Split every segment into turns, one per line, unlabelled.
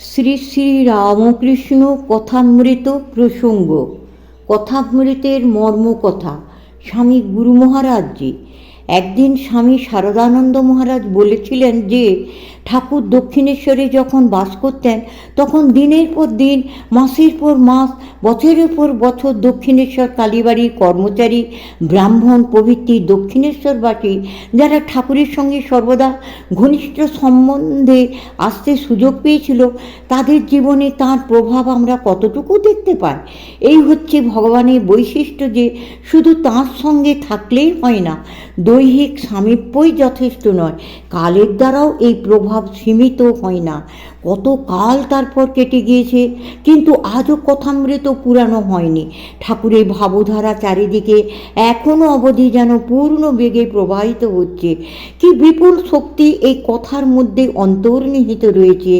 শ্রী শ্রী রামকৃষ্ণ কথামৃত প্রসঙ্গ। কথামৃতের মর্মকথা। স্বামী গুরু মহারাজজি একদিন স্বামী শারদানন্দ মহারাজ বলেছিলেন যে ঠাকুর দক্ষিণেশ্বরে যখন বাস করতেন, তখন দিনের পর দিন, মাসের পর মাস, বছরের পর বছর দক্ষিণেশ্বর কালীবাড়ির কর্মচারী, ব্রাহ্মণ প্রভৃতি দক্ষিণেশ্বরবাসী, যারা ঠাকুরের সঙ্গে সর্বদা ঘনিষ্ঠ সম্বন্ধে আসতে সুযোগ পেয়েছিল, তাদের জীবনে তার প্রভাব আমরা কতটুকু দেখতে পাই? এই হচ্ছে ভগবানের বৈশিষ্ট্য যে, শুধু তার সঙ্গে থাকলেই হয় না, দৈহিক সামীপ্যই যথেষ্ট নয়। কালের দ্বারাও এই প্রভাব সীমিত হয় না। কত কাল তারপর কেটে গিয়েছে, কিন্তু আজও কথামৃত পুরানো হয়নি। ঠাকুরের ভাবধারা চারিদিকে এখনও অবধি যেন পূর্ণ বেগে প্রবাহিত হচ্ছে। কি বিপুল শক্তি এই কথার মধ্যে অন্তর্নিহিত রয়েছে,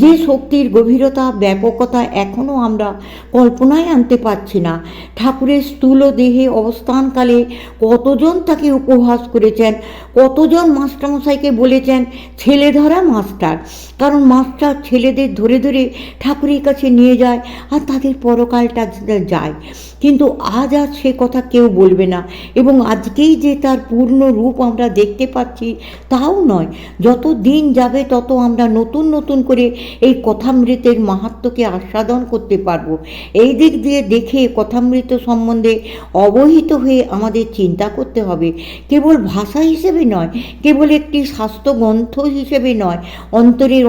যে শক্তির গভীরতা, ব্যাপকতা এখনও আমরা কল্পনায় আনতে পারছি না। ঠাকুরের স্থূল দেহে অবস্থানকালে কতজন তাকে উপহাস করেছেন, কতজন মাস্টারমশাইকে বলেছেন ছেলে ধরা মাস্টার। কারণ মাস্টার ছেলেদের ধরে ধরে ঠাকুরের কাছে নিয়ে যায় আর তাদের পরকালটা যায়। কিন্তু আজ আর সে কথা কেউ বলবে না। এবং আজকেই যে তার পূর্ণ রূপ আমরা দেখতে পাচ্ছি, তাও নয়। যত দিন যাবে, তত আমরা নতুন নতুন করে এই কথামৃতের মাহাত্মকে আস্বাদন করতে পারব। এই দিক দিয়ে দেখে কথামৃত সম্বন্ধে অবহিত হয়ে আমাদের চিন্তা করতে হবে। কেবল ভাষা হিসেবে নয়, কেবল একটি স্বাস্থ্য গ্রন্থ হিসেবে নয়, অন্তরের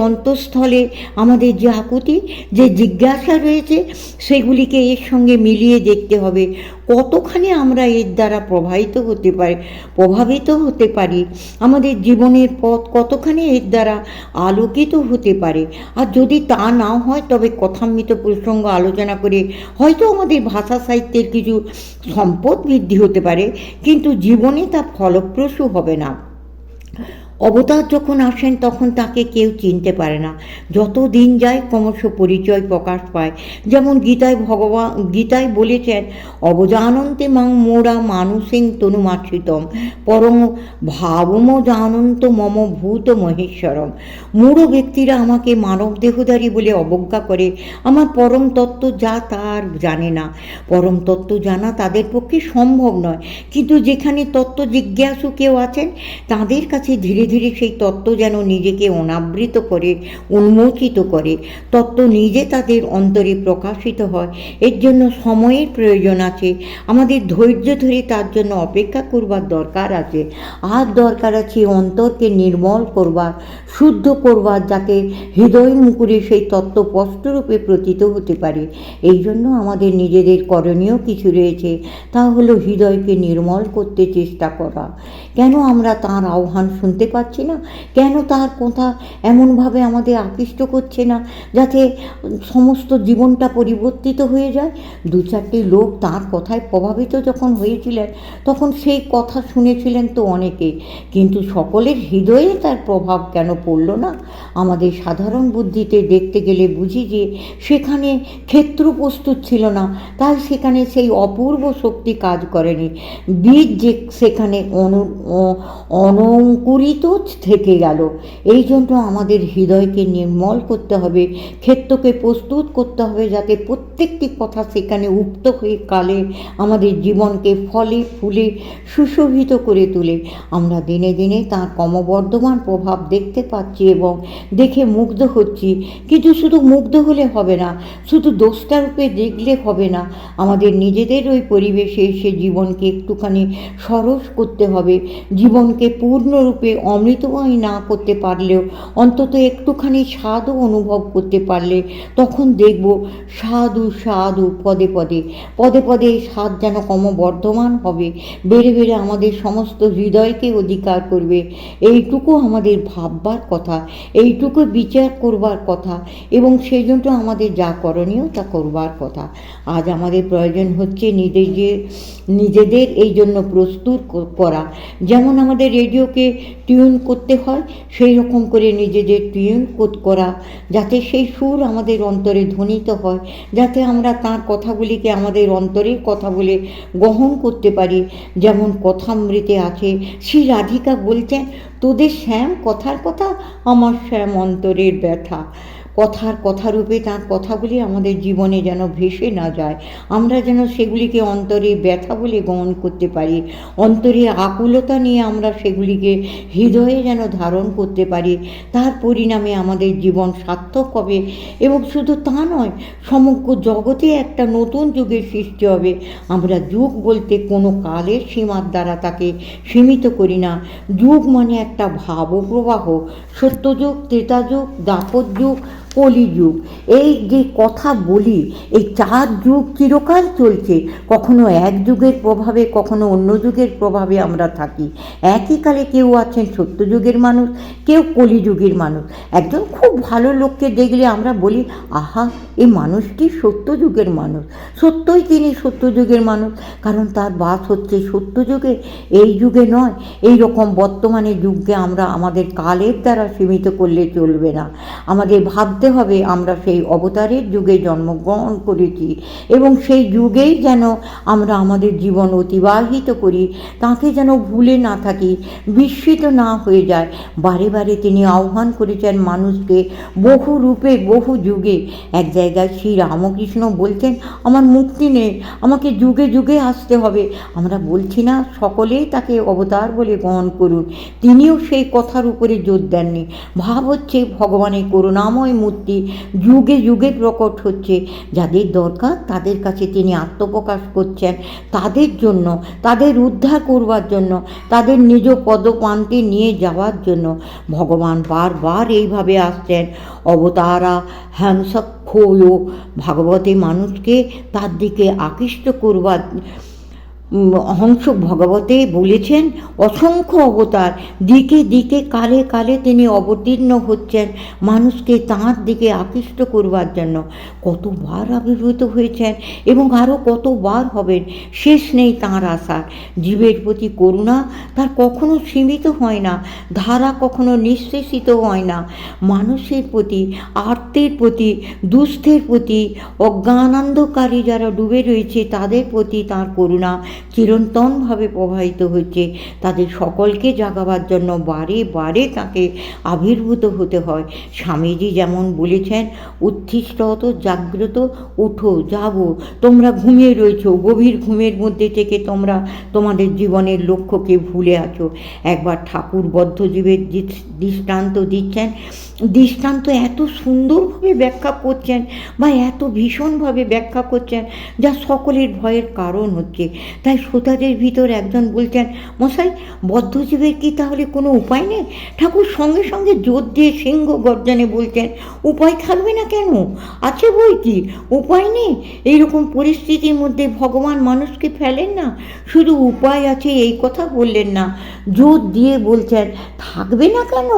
অন্তঃস্থলে আমাদের যে আকুতি যে জিজ্ঞাসা রয়েছে, সেগুলিকে এর সঙ্গে মিলিয়ে দেখতে হবে। কতখানি আমরা এর দ্বারা প্রভাবিত হতে পারি, প্রভাবিত হতে পারি? আমাদের জীবনের পথ কতখানি এর দ্বারা আলোকিত হতে পারে? আর যদি তা না হয়, তবে কথামৃত প্রসঙ্গ আলোচনা করে হয়তো আমাদের ভাষা সাহিত্যের কিছু সম্পদ বৃদ্ধি হতে পারে, কিন্তু জীবনে তা ফলপ্রসূ হবে না। অবতার যখন আসেন, তখন তাকে কেউ চিনতে পারে না। যত দিন যায়, ক্রমশ পরিচয় প্রকাশ পায়। যেমন গীতায় ভগবান, গীতায় বলেছেন, অবজানন্তে মাং মোরা মানুষিং তনুমাশ্রিতম পরম ভাবম জানন্ত মম ভূত মহেশ্বরম। মূঢ় ব্যক্তিরা আমাকে মানব দেহধারী বলে অবজ্ঞা করে। আমার পরম তত্ত্ব যা তার জানে না। পরম তত্ত্ব জানা তাদের পক্ষে সম্ভব নয়। কিন্তু যেখানে তত্ত্ব জিজ্ঞাসু কেউ আছেন, তাদের কাছে ধীরে ধীরে সেই তত্ত্ব যেন নিজেকে অনাবৃত করে, উন্মোচিত করে। তত্ত্ব নিজে তাদের অন্তরে প্রকাশিত হয়। এর জন্য সময়ের প্রয়োজন আছে। আমাদের ধৈর্য ধরে তার জন্য অপেক্ষা করবার দরকার আছে। আর দরকার আছে অন্তরকে নির্মল করবার, শুদ্ধ করবার, যাতে হৃদয় মুকুরে সেই তত্ত্ব স্পষ্টরূপে প্রতীত হতে পারে। এই জন্য আমাদের নিজেদের করণীয় কিছু রয়েছে। তা হলো হৃদয়কে নির্মল করতে চেষ্টা করা। কেন আমরা তার আহ্বান শুনতে পাচ্ছি না। কেন তার কথা এমনভাবে আমাদের আকৃষ্ট করছে না, যাতে সমস্ত জীবনটা পরিবর্তিত হয়ে যায়? দু চারটি লোক তার কথায় প্রভাবিত যখন হয়েছিলেন, তখন সেই কথা শুনেছিলেন তো অনেকে। কিন্তু সকলের হৃদয়ে তার প্রভাব কেন পড়ল না? আমাদের সাধারণ বুদ্ধিতে দেখতে গেলে বুঝি যে সেখানে ক্ষেত্র প্রস্তুত ছিল না, তাই সেখানে সেই অপূর্ব শক্তি কাজ করেনি। বীজ যে সেখানে অনু অনঙ্কুরিত থেকে গেল। এই জন্য আমাদের হৃদয়কে নির্মল করতে হবে, ক্ষেত্রকে প্রস্তুত করতে হবে যাতে প্রত্যেকটি কথা সেখানে উক্ত হয়ে কালে আমাদের জীবনকে ফলে, ফুলে, সুশোভিত করে তোলে। আমরা দিনে দিনে তার ক্রমবর্ধমান প্রভাব দেখতে পাচ্ছি এবং দেখে মুগ্ধ হচ্ছি। কিন্তু শুধু মুগ্ধ হলে হবে না, শুধু দোষটা রূপে দেখলে হবে না, আমাদের নিজেদের ওই পরিবেশে এসে জীবনকে একটুখানি সরস করতে হবে। জীবনকে পূর্ণরূপে অমৃতময় না করতে পারলেও অন্তত একটুখানি স্বাদও অনুভব করতে পারলে তখন দেখব সাধু সাধু পদে পদে পদে পদে স্বাদ যেন ক্রমবর্ধমান হবে, বেড়ে বেড়ে আমাদের সমস্ত হৃদয়কে অধিকার করবে। এইটুকু আমাদের ভাববার কথা, এইটুকু বিচার করবার কথা এবং সেই জন্য আমাদের যা করণীয় তা করবার কথা। আজ আমাদের প্রয়োজন হচ্ছে নিজেদের নিজেদের এই জন্য প্রস্তুত করা। যেমন আমাদের রেডিওকে টিউন করতে হয়, সেই রকম করে নিজেদের টিউন করা, যাতে সেই সুর আমাদের অন্তরে ধ্বনিত হয়, যাতে আমরা তার কথাগুলিকে আমাদের অন্তরের কথা বলে গ্রহণ করতে পারি। যেমন কথামৃতে আছে, শ্রী রাধিকা বলছেন, তোদের শ্যাম কথার কথা, আমার শ্যাম অন্তরের ব্যথা। কথার কথারূপে তার কথাগুলি আমাদের জীবনে যেন ভেসে না যায়। আমরা যেন সেগুলিকে অন্তরে ব্যথা বলে গ্রহণ করতে পারি, অন্তরে আকুলতা নিয়ে আমরা সেগুলিকে হৃদয়ে যেন ধারণ করতে পারি, তার পরিণামে আমাদের জীবন সার্থক হবে। এবং শুধু তা নয়, সমগ্র জগতে একটা নতুন যুগের সৃষ্টি হবে। আমরা যুগ বলতে কোনো কালের সীমার দ্বারা তাকে সীমিত করি না। যুগ মানে একটা ভাবপ্রবাহ। সত্যযুগ, ত্রেতাযুগ দাপর যুগ কলিযুগ। এই যে কথা বলি, এই চার যুগ চিরকাল চলছে। কখনো এক যুগের প্রভাবে, কখনো অন্য যুগের প্রভাবে আমরা থাকি। একই কালে কেউ আছেন সত্যযুগের মানুষ, কেউ কলিযুগের মানুষ। একজন খুব ভালো লোককে দেখলে আমরা বলি, আহা, এই মানুষটি সত্যযুগের মানুষ। সত্যই তিনি সত্যযুগের মানুষ, কারণ তার বাস হচ্ছে সত্যযুগে এই যুগে নয়, এই রকম বর্তমানে যুগকে আমরা আমাদের কালের দ্বারা সীমিত করলে চলবে না। আমাদের ভাবতে হবে। আমরা সেই অবতারের যুগে জন্মগ্রহণ করেছি এবং সেই যুগেই যেন আমরা আমাদের জীবন অতিবাহিত করি, তাকে যেন ভুলে না থাকি, বিস্মিত না হয়ে যায়। বারে বারে তিনি আহ্বান করেছেন মানুষকে, বহু রূপে, বহু যুগে। এক জায়গায় শ্রী রামকৃষ্ণ বলছেন, আমার মুক্তি নেই আমাকে যুগে যুগে আসতে হবে। আমরা বলছি, না, সকলেই তাকে অবতার বলে গ্রহণ করুন। তিনিও সেই কথার উপরে জোর দেননি। ভাব হচ্ছে ভগবানের করুণাময় মূর্তি যুগে যুগে প্রকট হচ্ছে। যাদের দরকার তাদের কাছে তিনি আত্মপ্রকাশ করছেন। তাদের জন্য, তাদের উদ্ধার করবার জন্য, তাদের নিজ পদপান্তে নিয়ে যাওয়ার জন্য ভগবান বারবার এইভাবে আসছেন। অবতারা হ্যাংসক্ষয় ভাগবতে মানুষকে তার দিকে আকৃষ্ট করবার হংস ভগবতে বলেছেন, অসংখ্য অবতার, দিকে দিকে, কালে কালে তিনি অবতীর্ণ হচ্ছেন মানুষকে তাঁর দিকে আকৃষ্ট করবার জন্য। কতবার আবির্ভূত হয়েছেন এবং আরও কতবার হবেন, শেষ নেই তাঁর আশার জীবের প্রতি করুণা তার কখনো সীমিত হয় না, ধারা কখনো নিঃশেষিত হয় না। মানুষের প্রতি, আর্তের প্রতি, দুস্থের প্রতি, অজ্ঞানান্ধকারী যারা ডুবে রয়েছে তাদের প্রতি তার করুণা চিরন্তনভাবে প্রবাহিত হচ্ছে তাদের সকলকে জাগাবার জন্য বারে বারে তাকে আবির্ভূত হতে হয়। স্বামীজি যেমন বলেছেন উত্থিষ্টত জাগ্রত, উঠো জাগো তোমরা ঘুমিয়ে রয়েছো, গভীর ঘুমের মধ্যে থেকে তোমরা তোমাদের জীবনের লক্ষ্যকে ভুলে আছো। একবার ঠাকুর বদ্ধজীবের দৃষ্টান্ত দিচ্ছেন। দৃষ্টান্ত এত সুন্দরভাবে ব্যাখ্যা করছেন বা এত ভীষণভাবে ব্যাখ্যা করছেন যা সকলের ভয়ের কারণ হচ্ছে। তাই শ্রোতাদের ভিতর একজন বলছেন, মশাই, বদ্ধজীবের কি তাহলে কোনো উপায় নেই? ঠাকুর সঙ্গে সঙ্গে জোর দিয়ে সিংহ গর্জনে বলছেন, উপায় থাকবে না কেন? আছে বই কি? উপায় নেই? এইরকম পরিস্থিতির মধ্যে ভগবান মানুষকে ফেলেন না? শুধু উপায় আছে এই কথা বললেন না। জোর দিয়ে বলছেন, থাকবে না কেন?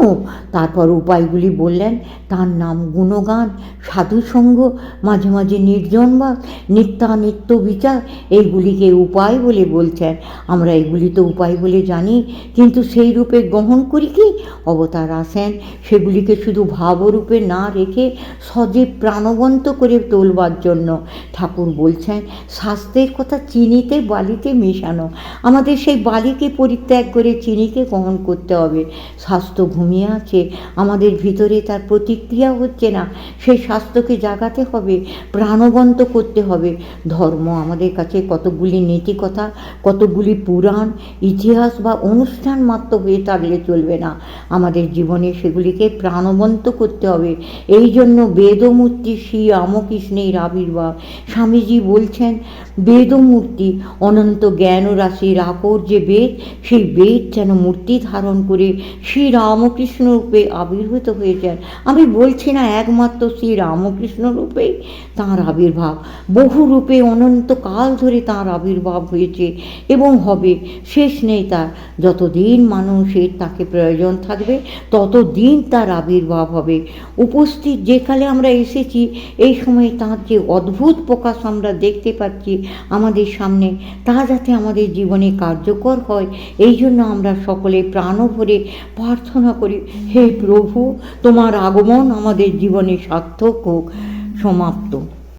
তারপর উপায়গুলি বললেন, তার নাম গুণগান, সাধুসঙ্গ, মাঝে মাঝে নির্জন নির্জনবাস নিত্যানিত্য বিচার, এইগুলিকে উপায় বলে বলছেন, আমরা এগুলি তো উপায় বলে জানি, কিন্তু সেই রূপে গ্রহণ করি কি? অবতার আসেন, সেগুলিকে শুধু ভাবরূপে না রেখে সজীব প্রাণবন্ত করে তোলবার জন্য। ঠাকুর বলছেন স্বাস্থ্যের কথা চিনিতে বালিতে মেশানো। আমাদের সেই বালিকে পরিত্যাগ করে চিনিকে গ্রহণ করতে হবে। স্বাস্থ্য ঘুমিয়ে আছে, আমাদের ভিতরে তার প্রতিক্রিয়া হচ্ছে না। সেই স্বাস্থ্যকে জাগাতে হবে, প্রাণবন্ত করতে হবে। ধর্ম আমাদের কাছে কতগুলি নীতিকথা কতগুলি পুরাণ, ইতিহাস বা অনুষ্ঠান মাত্র হয়ে থাকলে চলবে না। আমাদের জীবনে সেগুলিকে প্রাণবন্ত করতে হবে। এই জন্য বেদমূর্তি শ্রী রামকৃষ্ণের আবির্ভাব। স্বামীজি বলছেন, বেদমূর্তি, অনন্ত জ্ঞান রাশির আকর যে বেদ, সেই বেদ যেন মূর্তি ধারণ করে শ্রী রামকৃষ্ণ রূপে আবির্ভূত হয়েছেন। আমি বলছি না একমাত্র শ্রী রামকৃষ্ণ রূপেই তাঁর আবির্ভাব। বহু রূপে অনন্তকাল ধরে তাঁর আবির্ভাব হয়েছে এবং হবে। শেষ নেই তার। যতদিন মানুষের তাকে প্রয়োজন থাকবে, ততদিন তার আবির্ভাব হবে। উপস্থিত যে কালে আমরা এসেছি, এই সময়ে তাঁর যে অদ্ভুত প্রকাশ আমরা দেখতে পাচ্ছি আমাদের সামনে, তা যাতে আমাদের জীবনে কার্যকর হয়, এই জন্য আমরা সকলে প্রাণ ভরে প্রার্থনা করি, হে প্রভু, তোমার আগমন আমাদের জীবনে সার্থক হোক, সমাপ্ত।